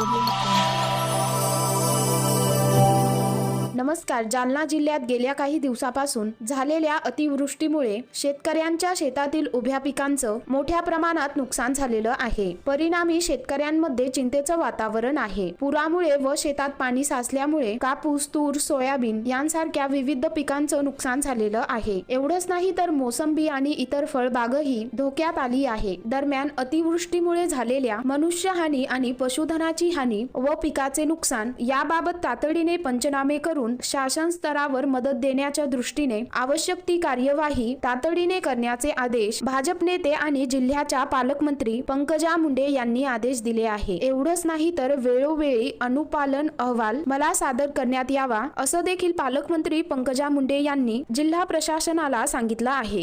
Audio नमस्कार. जालना जिल्ह्यात गेल्या काही दिवसापासून झालेल्या अतिवृष्टीमुळे शेतकऱ्यांच्या शेतातील उभ्या पिकांचं मोठ्या प्रमाणात नुकसान झालेलं आहे. परिणामी शेतकऱ्यांमध्ये चिंतेचं वातावरण आहे. पुरामुळे व शेतात पाणी साचल्यामुळे कापूस तूर सोयाबीन यांसारख्या विविध पिकांचं नुकसान झालेलं आहे. एवढंच नाही तर मोसंबी आणि इतर फळबागही धोक्यात आली आहे. दरम्यान अतिवृष्टीमुळे झालेल्या मनुष्यहानी आणि पशुधनाची हानी व पिकाचे नुकसान याबाबत तातडीने पंचनामे करून शासन स्तरावर मदत देण्याच्या दृष्टीने आवश्यक ती कार्यवाही तातडीने करण्याचे आदेश भाजप नेते आणि जिल्ह्याच्या पालकमंत्री पंकजा मुंडे यांनी आदेश दिले आहे. एवढंच नाही तर वेळोवेळी अनुपालन अहवाल मला सादर करण्यात यावा असं देखील पालकमंत्री पंकजा मुंडे यांनी जिल्हा प्रशासनाला सांगितलं आहे.